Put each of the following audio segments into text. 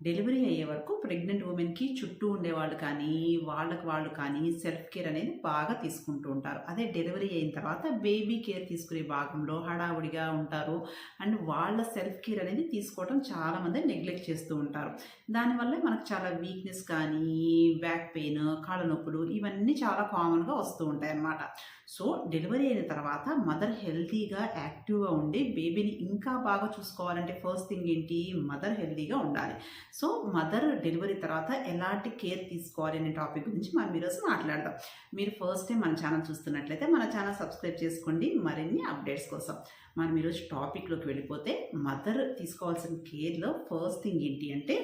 Delivery అయ్యే వరకు pregnant ఉమెన్‌కి చుట్టూ ఉండేవాళ్ళు కానీ, వాళ్ళకి వాళ్ళు కానీ సెల్ఫ్ కేర్ అనేది బాగా తీసుకుంటూ ఉంటారు. అదే డెలివరీ అయిన తర్వాత బేబీ కేర్ తీసుకునే భాగంలో హడావుడిగా ఉంటారు. అండ్ వాళ్ళ సెల్ఫ్ కేర్ అనేది తీసుకోవడం చాలామంది నెగ్లెక్ట్ చేస్తూ ఉంటారు. దానివల్ల మనకు చాలా వీక్‌నెస్ కానీ, బ్యాక్ పెయిన్, కాళ్ళ నొప్పులు ఇవన్నీ చాలా కామన్‌గా వస్తూ ఉంటాయి అన్నమాట సో, డెలివరీ అయిన తర్వాత మదర్ హెల్తీగా, యాక్టివ్‌గా ఉండి బేబీని ఇంకా బాగా చూసుకోవాలంటే ఫస్ట్ థింగ్ ఏంటి? మదర్ హెల్తీగా ఉండాలి. సో, మదర్ డెలివరీ తర్వాత ఎలాంటి కేర్ తీసుకోవాలి అనే టాపిక్ గురించి మనం ఈరోజు మాట్లాడదాం. మీరు ఫస్ట్ టైం మన ఛానల్ చూస్తున్నట్లయితే మన ఛానల్ సబ్స్క్రైబ్ చేసుకోండి మరిన్ని అప్డేట్స్ కోసం. మనం ఈరోజు టాపిక్‌లోకి వెళ్ళిపోతే మదర్ తీసుకోవాల్సిన కేర్‌లో ఫస్ట్ థింగ్ ఏంటి అంటే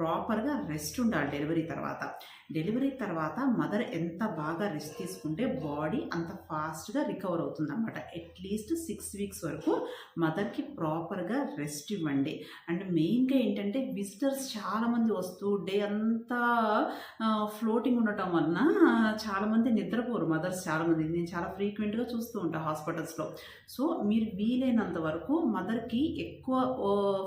ప్రాపర్‌గా రెస్ట్ ఉండాలి డెలివరీ తర్వాత. డెలివరీ తర్వాత మదర్ ఎంత బాగా రెస్ట్ తీసుకుంటే బాడీ అంత ఫాస్ట్‌గా రికవర్ అవుతుందన్నమాట. అట్‌లీస్ట్ సిక్స్ వీక్స్ వరకు మదర్‌కి ప్రాపర్‌గా రెస్ట్ ఇవ్వండి. అండ్ మెయిన్‌గా ఏంటంటే విజిటర్స్ చాలామంది వస్తూ డే అంతా ఫ్లోటింగ్ ఉండటం వలన చాలామంది నిద్రపోరు మదర్స్ చాలామంది. నేను చాలా ఫ్రీక్వెంట్‌గా చూస్తూ ఉంటాను హాస్పిటల్స్‌లో. సో, మీరు వీలైనంత వరకు మదర్‌కి ఎక్కువ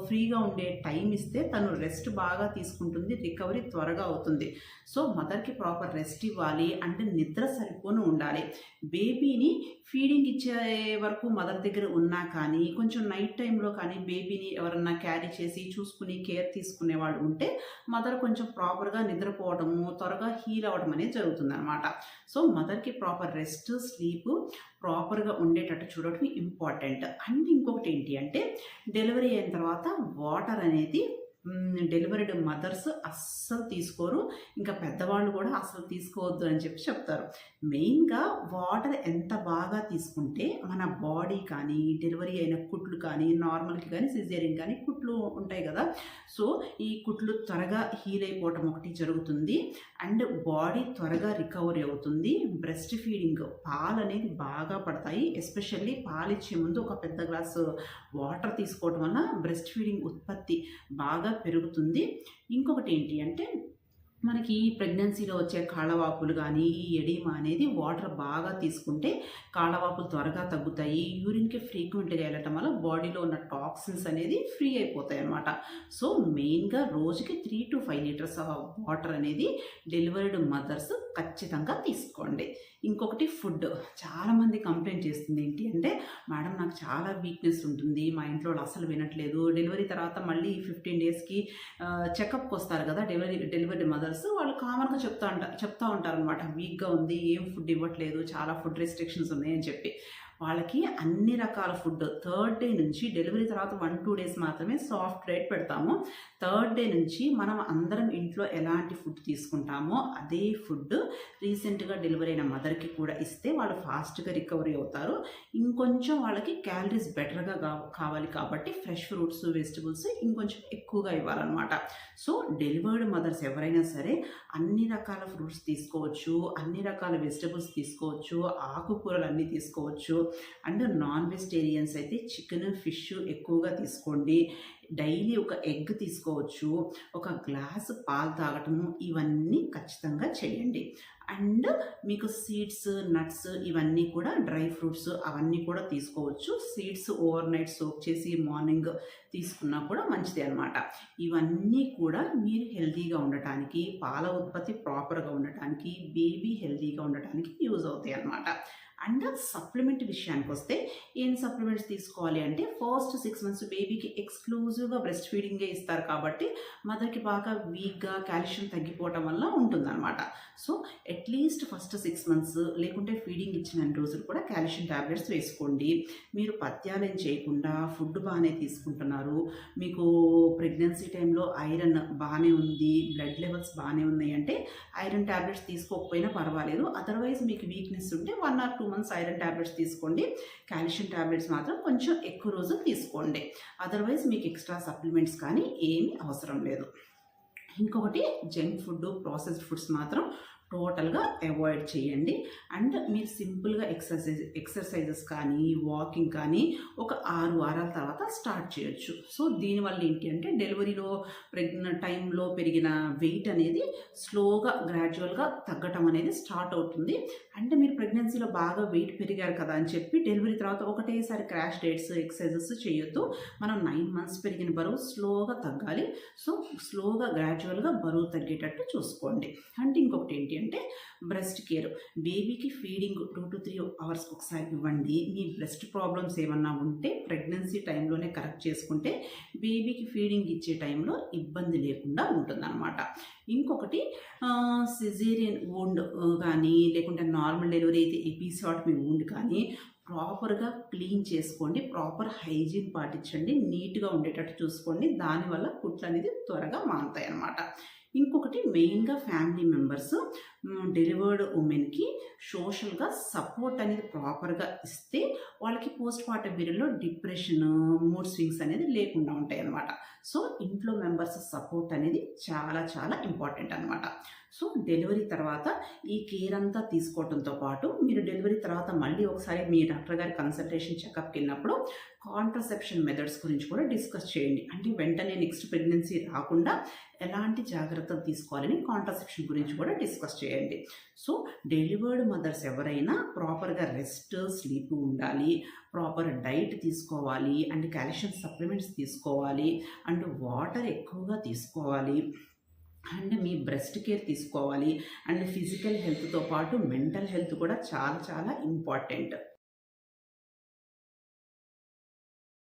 ఫ్రీగా ఉండే టైం ఇస్తే తను రెస్ట్ బాగా తీసుకుంటుంది. తీసుకుంటుంది రికవరీ త్వరగా అవుతుంది. సో, మదర్‌కి ప్రాపర్ రెస్ట్ ఇవ్వాలి. అంటే నిద్ర సరిపోను ఉండాలి. బేబీని ఫీడింగ్ ఇచ్చే వరకు మదర్ దగ్గర ఉన్నా కానీ, కొంచెం నైట్ టైంలో కానీ బేబీని ఎవరన్నా క్యారీ చేసి చూసుకుని కేర్ తీసుకునే వాళ్ళు ఉంటే మదర్ కొంచెం ప్రాపర్‌గా నిద్రపోవడము, త్వరగా హీల్ అవ్వడం అనేది జరుగుతుందనమాట. సో, మదర్‌కి ప్రాపర్ రెస్ట్, స్లీప్ ప్రాపర్‌గా ఉండేటట్టు చూడటం ఇంపార్టెంట్. అండ్ ఇంకొకటి ఏంటి అంటే డెలివరీ అయిన తర్వాత వాటర్ అనేది డెలివరీడ్ మదర్స్ అస్సలు తీసుకోరు. ఇంకా పెద్దవాళ్ళు కూడా అసలు తీసుకోవద్దు అని చెప్పి చెప్తారు. మెయిన్‌గా వాటర్ ఎంత బాగా తీసుకుంటే మన బాడీ కానీ, డెలివరీ అయిన కుట్లు కానీ, నార్మల్‌కి కానీ, సిజేరియన్ కానీ కుట్లు ఉంటాయి కదా! సో, ఈ కుట్లు త్వరగా హీల్ అయిపోవటం ఒకటి జరుగుతుంది. అండ్ బాడీ త్వరగా రికవరీ అవుతుంది. బ్రెస్ట్ ఫీడింగ్ పాలనేది బాగా పడతాయి. ఎస్పెషల్లీ పాలిచ్చే ముందు ఒక పెద్ద గ్లాసు వాటర్ తీసుకోవటం వల్ల బ్రెస్ట్ ఫీడింగ్ ఉత్పత్తి బాగా పెరుగుతుంది. ఇంకొకటి ఏంటి అంటే మనకి ప్రెగ్నెన్సీలో వచ్చే కాళ్ళవాపులు కానీ ఈ ఎడిమా అనేది వాటర్ బాగా తీసుకుంటే కాళ్ళవాపులు త్వరగా తగ్గుతాయి. యూరిన్‌కి ఫ్రీక్వెంట్‌గా వెళ్ళటం వల్ల బాడీలో ఉన్న టాక్సిన్స్ అనేది ఫ్రీ అయిపోతాయి అన్నమాట సో, మెయిన్‌గా రోజుకి 3-5 లీటర్స్ ఆఫ్ వాటర్ అనేది డెలివర్డ్ మదర్స్ ఖచ్చితంగా తీసుకోండి. ఇంకొకటి ఫుడ్. చాలామంది కంప్లైంట్ చేస్తుంది ఏంటి అంటే, "మేడం నాకు చాలా వీక్‌నెస్ ఉంటుంది. మా ఇంట్లో వాళ్ళు వినట్లేదు. డెలివరీ తర్వాత మళ్ళీ 15 డేస్‌కి చెకప్కి వస్తారు కదా! డెలివరీ డెలివరీ మదర్ మదర్స్ వాళ్ళు కామన్‌గా చెప్తా ఉంటారు చెప్తా ఉంటారనమాట. వీక్‌గా ఉంది. ఏం ఫుడ్ ఇవ్వట్లేదు. చాలా ఫుడ్ రెస్ట్రిక్షన్స్ ఉన్నాయని చెప్పి. వాళ్ళకి అన్ని రకాల ఫుడ్ థర్డ్ డే నుంచి డెలివరీ తర్వాత 1, 2 డేస్ మాత్రమే సాఫ్ట్ డైట్ పెడతాము. థర్డ్ డే నుంచి మనం అందరం ఇంట్లో ఎలాంటి ఫుడ్ తీసుకుంటామో అదే ఫుడ్ రీసెంట్‌గా డెలివరీ అయిన మదర్‌కి కూడా ఇస్తే వాళ్ళు ఫాస్ట్‌గా రికవరీ అవుతారు. ఇంకొంచెం వాళ్ళకి క్యాలరీస్ బెటర్‌గా కావాలి కాబట్టి ఫ్రెష్ ఫ్రూట్స్, వెజిటబుల్స్ ఇంకొంచెం ఎక్కువగా ఇవ్వాలన్నమాట సో, డెలివర్డ్ మదర్స్ ఎవరైనా సరే అన్ని రకాల ఫ్రూట్స్ తీసుకోవచ్చు. అన్ని రకాల వెజిటబుల్స్ తీసుకోవచ్చు. ఆకుకూరలు అన్నీ తీసుకోవచ్చు. అండ్ నాన్ వెజిటేరియన్స్ అయితే చికెన్ ఫిష్ ఎక్కువగా తీసుకోండి. డైలీ ఒక ఎగ్ తీసుకోవచ్చు. ఒక గ్లాస్ పాలు తాగటము ఇవన్నీ ఖచ్చితంగా చేయండి. అండ్ మీకు సీడ్స్, నట్స్ ఇవన్నీ కూడా డ్రై ఫ్రూట్స్ అవన్నీ కూడా తీసుకోవచ్చు. సీడ్స్ ఓవర్ నైట్ సోక్ చేసి మార్నింగ్ తీసుకున్నా కూడా మంచిదే అనమాట. ఇవన్నీ కూడా మీరు హెల్తీగా ఉండటానికి, పాల ఉత్పత్తి ప్రాపర్‌గా ఉండటానికి, బేబీ హెల్తీగా ఉండటానికి యూజ్ అవుతాయన్నమాట. అండ్ సప్లిమెంట్ విషయానికి వస్తే ఏం సప్లిమెంట్స్ తీసుకోవాలి అంటే ఫస్ట్ సిక్స్ మంత్స్ బేబీకి ఎక్స్‌క్లూజివ్‌గా బ్రెస్ట్ ఫీడింగే ఇస్తారు కాబట్టి మదర్‌కి బాగా వీక్‌గా కాల్షియం తగ్గిపోవటం వల్ల ఉంటుందనమాట. So, at least first six months లేకుంటే ఫీడింగ్ ఇచ్చిన రోజులు కూడా కాల్షియం టాబ్లెట్స్ వేసుకోండి. మీరు పథ్యాలేం చేయకుండా ఫుడ్ బాగానే తీసుకుంటున్నారు. మీకు ప్రెగ్నెన్సీ టైంలో ఐరన్ బాగానే ఉంది. బ్లడ్ లెవెల్స్ బాగానే ఉన్నాయి అంటే ఐరన్ ట్యాబ్లెట్స్ తీసుకోకపోయినా పర్వాలేదు. అదర్‌వైజ్ మీకు వీక్‌నెస్ ఉంటే one or two months iron tablets తీసుకోండి. కాల్షియం టాబ్లెట్స్ మాత్రం కొంచెం ఎక్కువ రోజులు తీసుకోండి. అదర్‌వైజ్ మీకు ఎక్స్‌ట్రా సప్లిమెంట్స్ కానీ ఏమీ అవసరం లేదు. ఇంకొకటి జంక్ ఫుడ్, ప్రాసెస్డ్ ఫుడ్స్ మాత్రం టోటల్గా అవాయిడ్ చేయండి. అండ్ మీరు సింపుల్గా ఎక్సర్సైజ్ ఎక్సర్సైజెస్ కానీ వాకింగ్ కానీ ఒక ఆరు వారాల తర్వాత స్టార్ట్ చేయొచ్చు. సో దీనివల్ల ఏంటి అంటే డెలివరీలో ప్రెగ్న టైంలో పెరిగిన వెయిట్ అనేది స్లోగా గ్రాడ్యువల్గా తగ్గటం అనేది స్టార్ట్ అవుతుంది. అంటే మీరు ప్రెగ్నెన్సీలో బాగా వెయిట్ పెరిగారు కదా అని చెప్పి డెలివరీ తర్వాత ఒకటేసారి క్రాష్ డేట్స్ ఎక్సర్సైజెస్ చేయొద్దు. మనం నైన్ మంత్స్ పెరిగిన బరువు స్లోగా తగ్గాలి. సో స్లోగా గ్రాడ్యువల్గా బరువు తగ్గేటట్టు చూసుకోండి. అంటే ఇంకొకటి ఏంటి అంటే బ్రెస్ట్ కేర్ బేబీకి feeding two to three hours ఒకసారి ఇవ్వండి. మీ బ్రెస్ట్ ప్రాబ్లమ్స్ ఏమన్నా ఉంటే ప్రెగ్నెన్సీ టైంలోనే కరెక్ట్ చేసుకుంటే బేబీకి ఫీడింగ్ ఇచ్చే టైంలో ఇబ్బంది లేకుండా ఉంటుందన్నమాట. ఇంకొకటి సిజేరియన్ ఓండ్ కానీ లేకుంటే నార్మల్ డెలివరీ అయితే ఎపిసాటమీ వూండ్ కానీ ప్రాపర్గా క్లీన్ చేసుకోండి ప్రాపర్ హైజీన్ పాటించండి నీట్గా ఉండేటట్టు చూసుకోండి దానివల్ల కుట్లు అనేది త్వరగా మారుతాయి అన్నమాట. ఇంకొకటి మెయిన్గా ఫ్యామిలీ మెంబర్స్ డెలివర్డ్ ఉమెన్కి సోషల్గా సపోర్ట్ అనేది ప్రాపర్గా ఇస్తే వాళ్ళకి పోస్ట్ పార్టం పీరియడ్లో డిప్రెషన్ మూడ్ స్వింగ్స్ అనేది లేకుండా ఉంటాయి అన్నమాట సో ఇంట్లో మెంబర్స్ సపోర్ట్ అనేది చాలా చాలా ఇంపార్టెంట్ అనమాట సో డెలివరీ తర్వాత ఈ కేర్ అంతా తీసుకోవడంతో పాటు మీరు డెలివరీ తర్వాత మళ్ళీ ఒకసారి మీ డాక్టర్ గారి కన్సల్టేషన్ చెకప్కి వెళ్ళినప్పుడు కాంట్రసెప్షన్ మెథడ్స్ గురించి కూడా డిస్కస్ చేయండి. అంటే వెంటనే నెక్స్ట్ ప్రెగ్నెన్సీ రాకుండా ఎలాంటి జాగ్రత్తలు తీసుకోవాలని కాంట్రసెప్షన్ గురించి కూడా డిస్కస్ చేయండి. సో డెలివర్డ్ మదర్స్ ఎవరైనా ప్రాపర్గా రెస్ట్ స్లీప్ ఉండాలి ప్రాపర్ డైట్ తీసుకోవాలి అండ్ కాల్షియం సప్లిమెంట్స్ తీసుకోవాలి అండ్ వాటర్ ఎక్కువగా తీసుకోవాలి అండ్ మీ బ్రెస్ట్ కేర్ తీసుకోవాలి అండ్ ఫిజికల్ హెల్త్తో పాటు మెంటల్ హెల్త్ కూడా చాలా చాలా ఇంపార్టెంట్